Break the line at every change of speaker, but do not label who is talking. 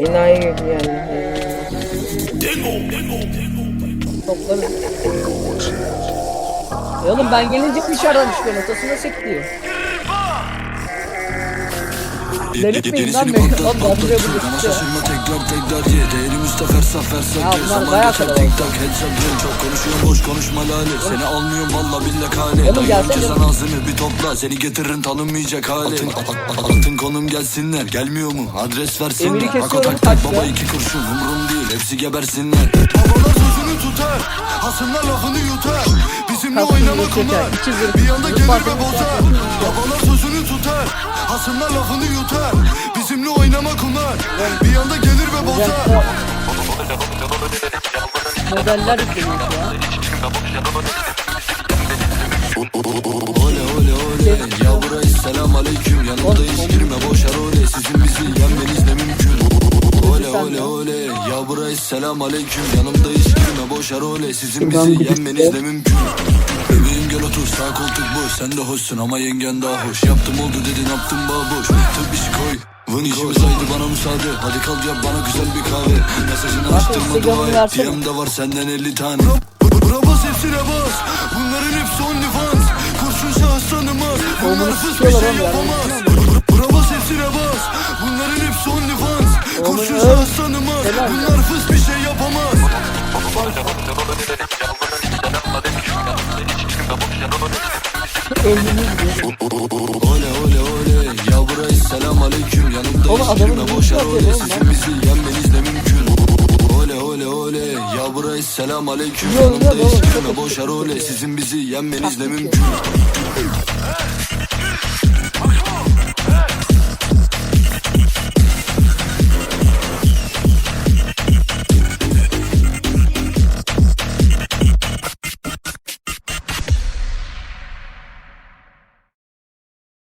Enayi gibi yani. Toplarız.
E oğlum ben gelince dışarıdan çıkıyorum. Ortasına sekliyor. Delirtmeyin lan beni. Oğlum ben buraya burada tutuyor.
Sakin
bunlar
Zaman
bayağı
geçer. tik tak headshot drill Çok konuşuyorum boş konuşma lale Seni almıyorum valla billa kale
Oğlum
Dayı
gelsene.
sen ağzını bir topla Seni getiririm tanınmayacak hale Altın, a- a- altın konum gelsinler. Gelmiyor mu? Adres versinler.
Emiri
Ako
kesiyorum,
tak tak
kaç
baba
ya?
iki kurşun. Umrum değil Hepsi gebersinler. Babalar sözünü tutar. Hasımlar lafını yutar. Bizimle
Kalsın
oynama
yeter.
kumar
İki zırh.
Bir anda
Zırh
gelir ve
parçası.
bozar. Babalar sözünü tutar. Hasımlar lafını yutar. Bizimle oynama kumar Bir anda gelir ve bozar
Modeller yükleniyor ya.
Ole ole ole. Ya burayı selam aleyküm. Yanımdayız. Girme boş ole. Sizin bizi yenmeniz ne mümkün? Ole ole ole. Ya burayı selam aleyküm. Yanımdayız. Girme boş ole. Sizin bizi yenmeniz ne mümkün gel otur. Sağ koltuk boş Sen de hoşsun ama yengen daha hoş. Yaptım oldu dedin yaptım baboş Tıp işi koy. Vın İşimiz haydi bana müsaade. Hadi kalk yap bana güzel bir kahve. Mesajını
Instagram'ını
dua et. DM'de var senden 50 tane. Bura bas hepsine bas. Bunların hepsi OnlyFans. Kurşun şahıs tanımaz. Bunlar fıs bir şey yapamaz. Bura bas hepsine bas. Bunların hepsi OnlyFans. Kurşun
öl.
şahıs tanımaz. Bunlar fıs bir şey Ole ole ole Ya burayı selam aleyküm
Oğlum
Yanımdayız
adamın
ole
oğlum
Sizin bizi yenmeniz ne mümkün. Ole ole ole Ya burayı selam aleyküm
Yok, yok,
Yanımdayız
oğlum,
girme
çok
boş ole Sizin bizi yenmeniz ne mümkün